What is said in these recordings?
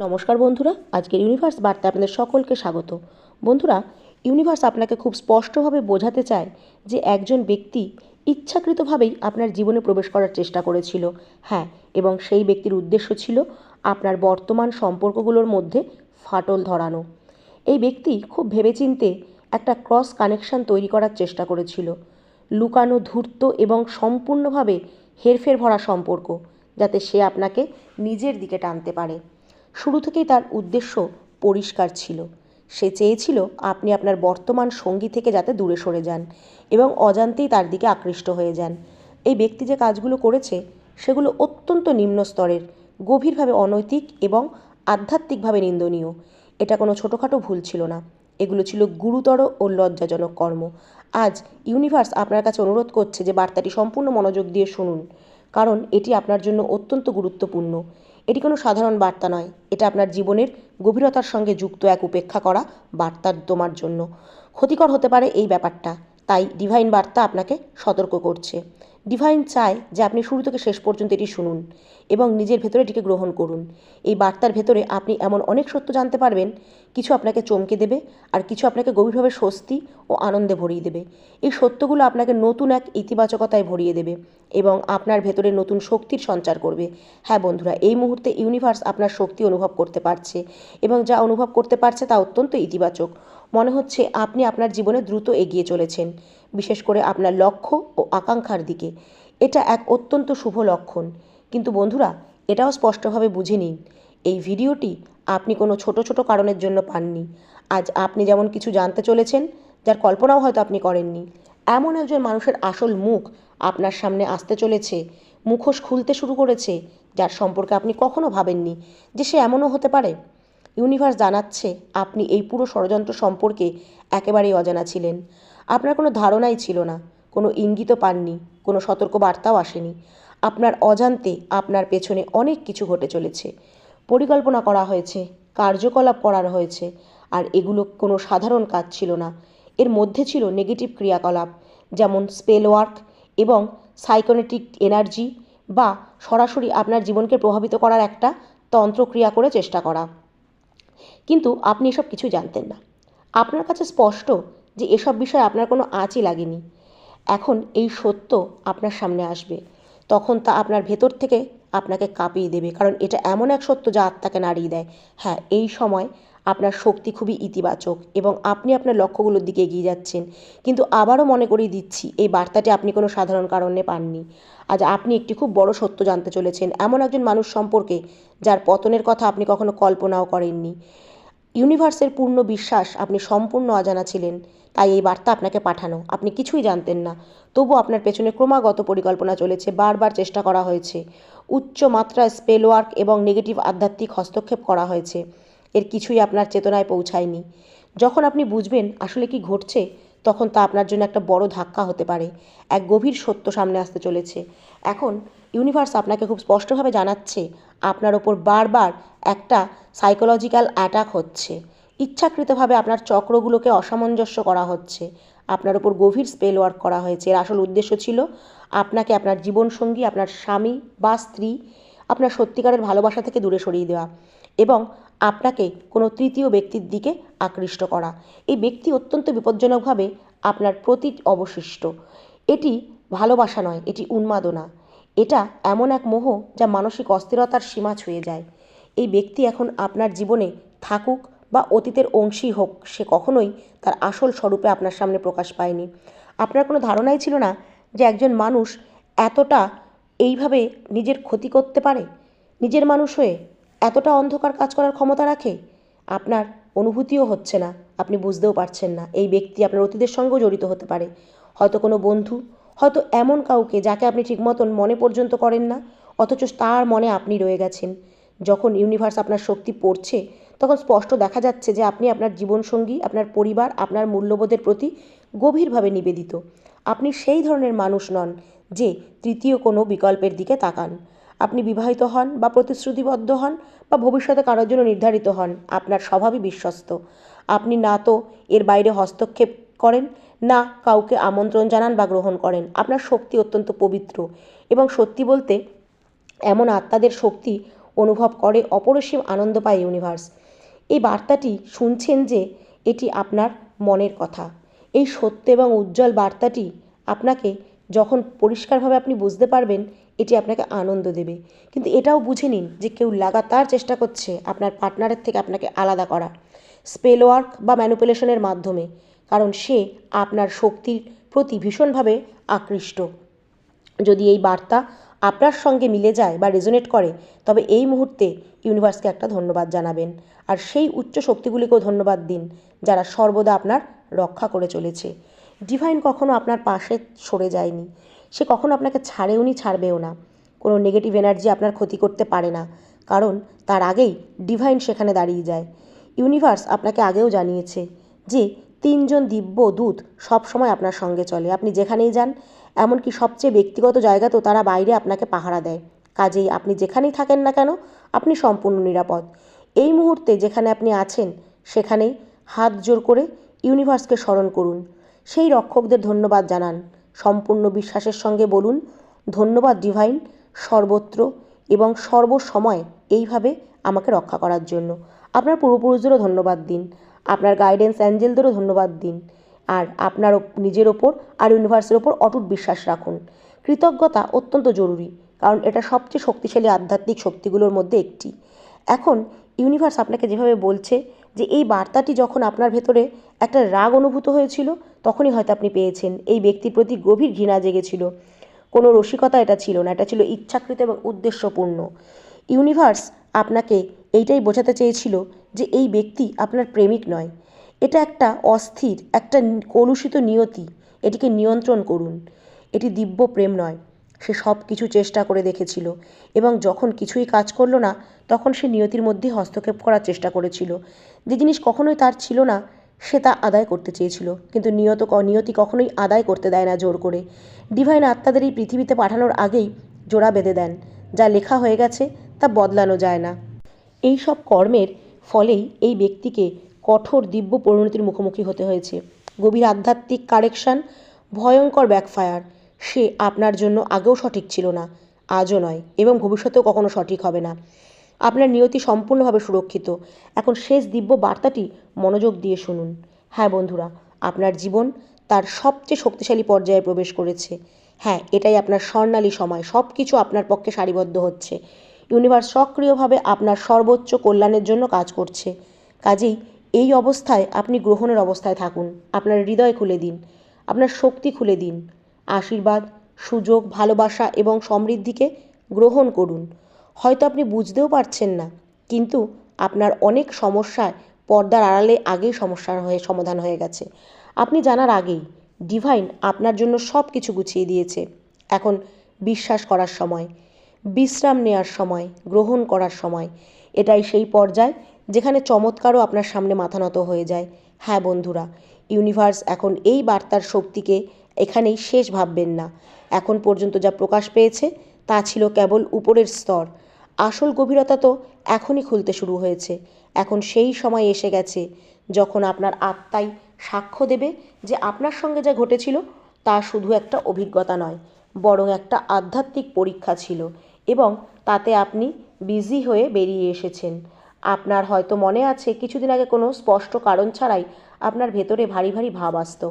নমস্কার বন্ধুরা, আজকের ইউনিভার্স বার্তা আপনাদের সকলকে স্বাগত। বন্ধুরা, ইউনিভার্স আপনাকে খুব স্পষ্টভাবে বোঝাতে চায় যে একজন ব্যক্তি ইচ্ছাকৃতভাবেই আপনার জীবনে প্রবেশ করার চেষ্টা করেছিল। হ্যাঁ এবং সেই ব্যক্তির উদ্দেশ্য ছিল আপনার বর্তমান সম্পর্কগুলোর মধ্যে ফাটল ধরানো। এই ব্যক্তি খুব ভেবেচিন্তে একটা ক্রস কানেকশন তৈরি করার চেষ্টা করেছিল। লুকানো ধূর্ত এবং সম্পূর্ণভাবে হেরফের ভরা সম্পর্ক, যাতে সে আপনাকে নিজের দিকে টানতে পারে। শুরু থেকেই তার উদ্দেশ্য পরিষ্কার ছিল। সে চেয়েছিল আপনি আপনার বর্তমান সঙ্গী থেকে যাতে দূরে সরে যান এবং অজান্তেই তার দিকে আকৃষ্ট হয়ে যান। এই ব্যক্তি যে কাজগুলো করেছে, সেগুলো অত্যন্ত নিম্ন স্তরের, গভীরভাবে অনৈতিক এবং আধ্যাত্মিকভাবে নিন্দনীয়। এটা কোনো ছোটোখাটো ভুল ছিল না। এগুলো ছিল গুরুতর ও লজ্জাজনক কর্ম। আজ ইউনিভার্স আপনার কাছে অনুরোধ করছে যে বার্তাটি সম্পূর্ণ মনোযোগ দিয়ে শুনুন, কারণ এটি আপনার জন্য অত্যন্ত গুরুত্বপূর্ণ। এটি কোনো সাধারণ বার্তা নয়। এটা আপনার জীবনের গভীরতার সঙ্গে যুক্ত এক উপেক্ষা করা বার্তার তোমার জন্য। ক্ষতিকর হতে পারে এই ব্যাপারটা। তাই ডিভাইন বার্তা আপনাকে সতর্ক করছে। ডিভাইন চায় যে আপনি শুরু থেকে শেষ পর্যন্ত এটি শুনুন এবং নিজের ভেতরে এটিকে গ্রহণ করুন। এই বার্তার ভেতরে আপনি এমন অনেক সত্য জানতে পারবেন, কিছু আপনাকে চমকে দেবে আর কিছু আপনাকে গভীরভাবে স্বস্তি ও আনন্দে ভরিয়ে দেবে। এই সত্যগুলো আপনাকে নতুন এক ইতিবাচকতায় ভরিয়ে দেবে এবং আপনার ভেতরে নতুন শক্তির সঞ্চার করবে। হ্যাঁ বন্ধুরা, এই মুহূর্তে ইউনিভার্স আপনার শক্তি অনুভব করতে পারছে এবং যা অনুভব করতে পারছে তা অত্যন্ত ইতিবাচক। মনে হচ্ছে আপনি আপনার জীবনে দ্রুত এগিয়ে চলেছেন, বিশেষ করে আপনার লক্ষ্য ও আকাঙ্ক্ষার দিকে। এটা এক অত্যন্ত শুভ লক্ষণ। কিন্তু বন্ধুরা, এটাও স্পষ্টভাবে বুঝে নিন, এই ভিডিওটি আপনি কোনো ছোট ছোট কারণের জন্য পাননি। আজ আপনি যেমন কিছু জানতে চলেছেন, যার কল্পনাও হয়তো আপনি করেননি। এমন একজন মানুষের আসল মুখ আপনার সামনে আসতে চলেছে, মুখোশ খুলতে শুরু করেছে, যার সম্পর্কে আপনি কখনো ভাবেননি যে সে এমনও হতে পারে। ইউনিভার্স জানাচ্ছে আপনি এই পুরো ষড়যন্ত্র সম্পর্কে একেবারেই অজানা ছিলেন। আপনার কোনো ধারণাই ছিল না, কোনো ইঙ্গিতও পাননি, কোনো সতর্ক বার্তাও আসেনি। আপনার অজান্তে আপনার পেছনে অনেক কিছু ঘটে চলেছে। পরিকল্পনা করা হয়েছে, কার্যকলাপ করা হয়েছে, আর এগুলো কোনো সাধারণ কাজ ছিল না। এর মধ্যে ছিল নেগেটিভ ক্রিয়াকলাপ, যেমন স্পেল ওয়ার্ক এবং সাইকোনেটিক এনার্জি বা সরাসরি আপনার জীবনকে প্রভাবিত করার একটা তন্ত্রক্রিয়া করে চেষ্টা করা। কিন্তু আপনি এসব কিছু জানতেন না। আপনার কাছে স্পষ্ট যে এসব বিষয়ে আপনার কোনো আঁচই লাগেনি। এখন এই সত্য আপনার সামনে আসবে। তখন তা আপনার ভেতর থেকে আপনাকে কাঁপিয়ে দেবে, কারণ এটা এমন এক সত্য যা আত্মাকে নাড়িয়ে দেয়। হ্যাঁ এই সময় আপনার শক্তি খুবই ইতিবাচক এবং আপনি আপনার লক্ষ্যগুলোর দিকে এগিয়ে যাচ্ছেন। কিন্তু আবারও মনে করিয়ে দিচ্ছি, এই বার্তাটি আপনি কোনো সাধারণ কারণে পাননি। আজ আপনি একটি খুব বড় সত্য জানতে চলেছেন, এমন একজন মানুষ সম্পর্কে যার পতনের কথা আপনি কখনো কল্পনাও করেননি। ইউনিভার্সের পূর্ণ বিশ্বাস, আপনি সম্পূর্ণ অজানা ছিলেন, তাই এই বার্তা আপনাকে পাঠানো। আপনি কিছুই জানতেন না, তবু আপনার পেছনে ক্রমাগত পরিকল্পনা চলেছে, বারবার চেষ্টা করা হয়েছে। উচ্চ মাত্রায় স্পেল ওয়ার্ক এবং নেগেটিভ আধ্যাত্মিক হস্তক্ষেপ করা হয়েছে। এর কিছুই আপনার চেতনায় পৌঁছায়নি। যখন আপনি বুঝবেন আসলে কি ঘটছে, তখন তা আপনার জন্য একটা বড় ধাক্কা হতে পারে, এক গভীর সত্য সামনে আসতে চলেছে। এখন ইউনিভার্স আপনাকে খুব স্পষ্টভাবে জানাচ্ছে, আপনার ওপর বারবার একটা সাইকোলজিক্যাল অ্যাটাক হচ্ছে। ইচ্ছাকৃতভাবে আপনার চক্রগুলোকে অসামঞ্জস্য করা হচ্ছে। আপনার ওপর গভীর স্পেল ওয়ার্ক করা হয়েছে। এর আসল উদ্দেশ্য ছিল আপনাকে আপনার জীবনসঙ্গী, আপনার স্বামী বা স্ত্রী, আপনার সত্যিকারের ভালোবাসা থেকে দূরে সরিয়ে দেওয়া এবং আপনাকে কোনো তৃতীয় ব্যক্তির দিকে আকৃষ্ট করা। এই ব্যক্তি অত্যন্ত বিপজ্জনকভাবে আপনার প্রতি অবশিষ্ট। এটি ভালোবাসা নয়, এটি উন্মাদনা। এটা এমন এক মোহ যা মানসিক অস্থিরতার সীমা ছুঁয়ে যায়। এই ব্যক্তি এখন আপনার জীবনে থাকুক বা অতীতের অংশী হোক, সে কখনোই তার আসল স্বরূপে আপনার সামনে প্রকাশ পায়নি। আপনার কোনো ধারণাই ছিল না যে একজন মানুষ এতটা এইভাবে নিজের ক্ষতি করতে পারে? নিজের মানুষ হয়ে এতটা অন্ধকার কাজ করার ক্ষমতা রাখে? আপনার অনুভূতিও হচ্ছে না। আপনি বুঝতেও পারছেন না। এই ব্যক্তি আপনার অতীতের সঙ্গেও জড়িত হতে পারে। হয়তো কোনো বন্ধু, হয়তো এমন কাউকে যাকে আপনি ঠিক মতন মনে পর্যন্ত করেন না, অথচ তার মনে আপনি রয়ে গেছেন। যখন ইউনিভার্স আপনার শক্তি পড়ছে, তখন স্পষ্ট দেখা যাচ্ছে যে আপনি আপনার জীবনসঙ্গী, আপনার পরিবার, আপনার মূল্যবোধের প্রতি গভীরভাবে নিবেদিত। আপনি সেই ধরনের মানুষ নন যে তৃতীয় কোনো বিকল্পের দিকে তাকান। আপনি বিবাহিত হন বা প্রতিশ্রুতিবদ্ধ হন বা ভবিষ্যতে কারোর জন্য নির্ধারিত হন, আপনার স্বভাবই বিশ্বস্ত। আপনি না তো এর বাইরে হস্তক্ষেপ করেন, না কাউকে আমন্ত্রণ জানান বা গ্রহণ করেন। আপনার শক্তি অত্যন্ত পবিত্র এবং সত্যি বলতে এমন আত্মাদের শক্তি অনুভব করে অপরিসীম আনন্দ পায় ইউনিভার্স। এই বার্তাটি শুনছেন যে এটি আপনার মনের কথা। এই সত্য এবং উজ্জ্বল বার্তাটি আপনাকে যখন পরিষ্কারভাবে আপনি বুঝতে পারবেন এটি আপনাকে আনন্দ দেবে। কিন্তু এটাও বুঝে নিন যে কেউ লাগাতার চেষ্টা করছে আপনার পার্টনারের থেকে আপনাকে আলাদা করা। স্পেল ওয়ার্ক বা ম্যানুপুলেশনের মাধ্যমে। কারণ সে আপনার শক্তির প্রতি ভীষণভাবে আকৃষ্ট। যদি এই বার্তা আপনার সঙ্গে মিলে যায় বা রেজোনেট করে, তবে এই মুহূর্তে ইউনিভার্সকে একটা ধন্যবাদ জানাবেন। আর সেই উচ্চ শক্তিগুলিকেও ধন্যবাদ দিন, যারা সর্বদা আপনার রক্ষা করে চলেছে। ডিভাইন কখনো আপনার পাশে সরে যায়নি। সে কখনো আপনাকে ছাড়েও নি, ছাড়বেও না। কোনো নেগেটিভ এনার্জি আপনার ক্ষতি করতে পারে না, কারণ তার আগেই ডিভাইন সেখানে দাঁড়িয়ে যায়। ইউনিভার্স আপনাকে আগেও জানিয়েছে যে তিনজন দিব্য দূত সবসময় আপনার সঙ্গে চলে। আপনি যেখানেই যান, এমনকি সবচেয়ে ব্যক্তিগত জায়গাতেও তারা বাইরে আপনাকে পাহারা দেয়। কাজেই আপনি যেখানেই থাকেন না কেন, আপনি সম্পূর্ণ নিরাপদ। এই মুহূর্তে যেখানে আপনি আছেন, সেখানেই হাত জোর করে ইউনিভার্সকে স্মরণ করুন। সেই রক্ষকদের ধন্যবাদ জানান। সম্পূর্ণ বিশ্বাসের সঙ্গে বলুন, ধন্যবাদ ডিভাইন, সর্বত্র এবং সর্বসময় এইভাবে আমাকে রক্ষা করার জন্য। আপনার পূর্বপুরুষদেরও ধন্যবাদ দিন, আপনার গাইডেন্স অ্যাঞ্জেলদেরও ধন্যবাদ দিন, আর আপনার নিজের ওপর আর ইউনিভার্সের ওপর অটুট বিশ্বাস রাখুন। কৃতজ্ঞতা অত্যন্ত জরুরি, কারণ এটা সবচেয়ে শক্তিশালী আধ্যাত্মিক শক্তিগুলোর মধ্যে একটি। এখন ইউনিভার্স আপনাকে যেভাবে বলছে যে এই বার্তাটি যখন আপনার ভেতরে একটা রাগ অনুভূত হয়েছিল, তখনই হয়তো আপনি পেয়েছেন। এই ব্যক্তির প্রতি গভীর ঘৃণা জেগেছিল। কোনো রসিকতা এটা ছিল না, এটা ছিল ইচ্ছাকৃত এবং উদ্দেশ্যপূর্ণ। ইউনিভার্স আপনাকে এইটাই বোঝাতে চেয়েছিল যে এই ব্যক্তি আপনার প্রেমিক নয়। এটা একটা অস্থির, একটা কলুষিত নিয়তি। এটিকে নিয়ন্ত্রণ করুন। এটি দিব্য প্রেম নয়। সে সব কিছু চেষ্টা করে দেখেছিল এবং যখন কিছুই কাজ করল না, তখন সে নিয়তির মধ্যে হস্তক্ষেপ করার চেষ্টা করেছিল। যে জিনিস কখনোই তার ছিল না, সে তা আদায় করতে চেয়েছিল। কিন্তু নিয়ত নিয়তি কখনোই আদায় করতে দেয় না জোর করে। ডিভাইন আত্মাদের এই পৃথিবীতে পাঠানোর আগেই জোড়া বেঁধে দেন। যা লেখা হয়ে গেছে, তা বদলানো যায় না। এই সব কর্মের ফলেই এই ব্যক্তিকে কঠোর দিব্য পরিণতির মুখোমুখি হতে হয়েছে। গভীর আধ্যাত্মিক কারেকশান, ভয়ঙ্কর ব্যাকফায়ার সে আপনার জন্য আগেও সঠিক ছিল না, আজও নয় এবং ভবিষ্যতেও কখনো সঠিক হবে না। আপনার নিয়তি সম্পূর্ণভাবে সুরক্ষিত। এখন শেষ দিব্য বার্তাটি মনোযোগ দিয়ে শুনুন। হ্যাঁ বন্ধুরা, আপনার জীবন তার সবচেয়ে শক্তিশালী পর্যায়ে প্রবেশ করেছে। হ্যাঁ এটাই আপনার স্বর্ণালী সময়। সব কিছু আপনার পক্ষে সারিবদ্ধ হচ্ছে। ইউনিভার্স সক্রিয়ভাবে আপনার সর্বোচ্চ কল্যাণের জন্য কাজ করছে। কাজেই এই অবস্থায় আপনি গ্রহণের অবস্থায় থাকুন। আপনার হৃদয় খুলে দিন। আপনার শক্তি খুলে দিন। আশীর্বাদ, সুযোগ, ভালোবাসা এবং সমৃদ্ধিকে গ্রহণ করুন। হয়তো আপনি বুঝতেও পারছেন না, কিন্তু আপনার অনেক সমস্যায় পর্দার আড়ালে আগেই সমস্যার হয়ে, সমাধান হয়ে গেছে। আপনি জানার আগেই, ডিভাইন আপনার জন্য সব কিছু গুছিয়ে দিয়েছে। এখন বিশ্বাস করার সময়, বিশ্রাম নেওয়ার সময়, গ্রহণ করার সময়, এটাই সেই পর্যায় যেখানে চমৎকারও আপনার সামনে মাথা নত হয়ে যায়। হ্যাঁ বন্ধুরা ইউনিভার্স এখন এই বার্তার শক্তিকে এখানেই শেষ ভাববেন না। এখন পর্যন্ত যা প্রকাশ পেয়েছে, তা ছিল কেবল উপরের স্তর। আসল গভীরতা তো এখনই খুলতে শুরু হয়েছে। এখন সেই সময় এসে গেছে যখন আপনার আত্মাই সাক্ষ্য দেবে যে আপনার সঙ্গে যা ঘটেছিল, তা শুধু একটা অভিজ্ঞতা নয়, বরং একটা আধ্যাত্মিক পরীক্ষা ছিল এবং তাতে আপনি বিজি হয়ে বেরিয়ে এসেছেন। আপনার হয়তো মনে আছে, কিছুদিন আগে কোনো স্পষ্ট কারণ ছাড়াই আপনার ভেতরে ভারী ভারী ভাব আসত।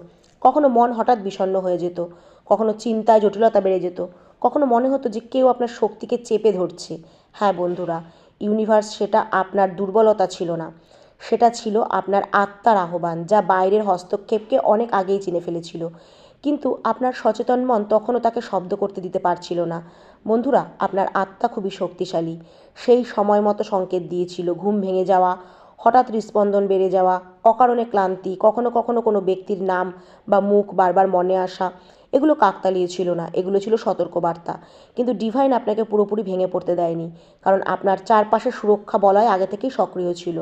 কখনো মন হঠাৎ বিষণ্ণ হয়ে যেত, কখনো চিন্তায় জটিলতা বেড়ে যেত, কখনো মনে হতো যে কেউ আপনার শক্তিকে চেপে ধরছে। হ্যাঁ বন্ধুরা ইউনিভার্স সেটা আপনার দুর্বলতা ছিল না। সেটা ছিল আপনার আত্মার আহ্বান, যা বাইরের হস্তক্ষেপকে অনেক আগেই চিনে ফেলেছিল। কিন্তু আপনার সচেতন মন তখনও তাকে শব্দ করতে দিতে পারছিল না। বন্ধুরা, আপনার আত্মা খুবই শক্তিশালী। সেই সময় মতো সংকেত দিয়েছিল, ঘুম ভেঙে যাওয়া হঠাৎ হৃস্পন্দন বেড়ে যাওয়া, অকারণে ক্লান্তি, কখনো কখনো কোনো ব্যক্তির নাম বা মুখ বারবার মনে আসা, এগুলো কাকতালীয় ছিল না, এগুলো ছিল সতর্কবার্তা। কিন্তু ডিভাইন আপনাকে পুরোপুরি ভেঙে পড়তে দেয়নি, কারণ আপনার চারপাশে সুরক্ষা বলয় আগে থেকেই সক্রিয় ছিল।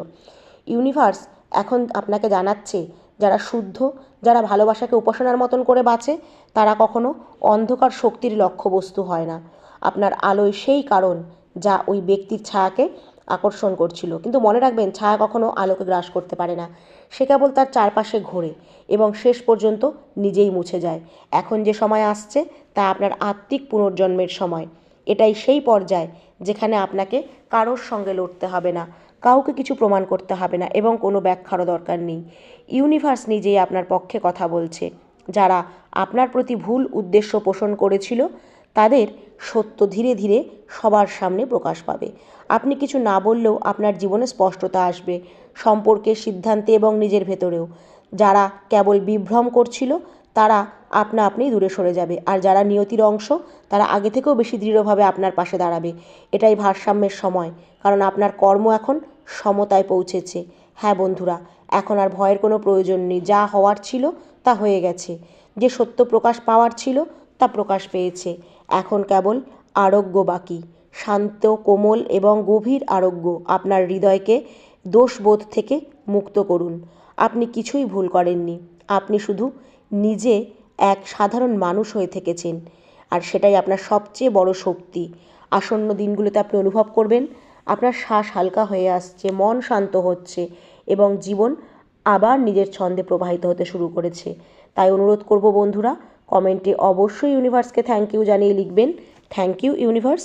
ইউনিভার্স এখন আপনাকে জানাচ্ছে, যারা শুদ্ধ, যারা ভালোবাসাকে উপাসনার মতন করে বাঁচে, তারা কখনো অন্ধকার শক্তির লক্ষ্যবস্তু হয় না। আপনার আলোয় সেই কারণ, যা ওই ব্যক্তির ছায়াকে আকর্ষণ করছিল। কিন্তু মনে রাখবেন, ছায়া কখনো আলোকে গ্রাস করতে পারে না। সে কেবল তার চারপাশে ঘোরে এবং শেষ পর্যন্ত নিজেই মুছে যায়। এখন যে সময় আসছে, তা আপনার আত্মিক পুনর্জন্মের সময়। এটাই সেই পর্যায় যেখানে আপনাকে কারোর সঙ্গে লড়তে হবে না, কাউকে কিছু প্রমাণ করতে হবে না এবং কোনো ব্যাখ্যারও দরকার নেই। ইউনিভার্স নিজেই আপনার পক্ষে কথা বলছে। যারা আপনার প্রতি ভুল উদ্দেশ্য পোষণ করেছিল তাদের সত্য ধীরে ধীরে সবার সামনে প্রকাশ পাবে। আপনি কিছু না বললেও আপনার জীবনে স্পষ্টতা আসবে সম্পর্কের সিদ্ধান্তে এবং নিজের ভেতরেও। যারা কেবল বিভ্রম করছিল, তারা আপনা আপনি দূরে সরে যাবে। আর যারা নিয়তির অংশ, তারা আগে থেকেও বেশি দৃঢ়ভাবে আপনার পাশে দাঁড়াবে। এটাই ভারসাম্যের সময়, কারণ আপনার কর্ম এখন সমতায় পৌঁছেছে। হ্যাঁ বন্ধুরা, এখন আর ভয়ের কোনো প্রয়োজন নেই। যা হওয়ার ছিল, তা হয়ে গেছে। যে সত্য প্রকাশ পাওয়ার ছিল, তা প্রকাশ পেয়েছে। এখন কেবল আরোগ্য বাকি। শান্ত, কোমল এবং গভীর আরোগ্য আপনার হৃদয়কে দোষবোধ থেকে মুক্ত করুন। আপনি কিছুই ভুল করেননি। আপনি শুধু নিজে এক সাধারণ মানুষ হয়ে থেকেছেন আর সেটাই আপনার সবচেয়ে বড় শক্তি। আসন্ন দিনগুলোতে আপনি অনুভব করবেন আপনার শ্বাস হালকা হয়ে আসছে, মন শান্ত হচ্ছে এবং জীবন আবার নিজের ছন্দে প্রবাহিত হতে শুরু করেছে। তাই অনুরোধ করব বন্ধুরা কমেন্টে অবশ্যই ইউনিভার্সকে থ্যাংক ইউ জানিয়ে লিখবেন। Thank you universe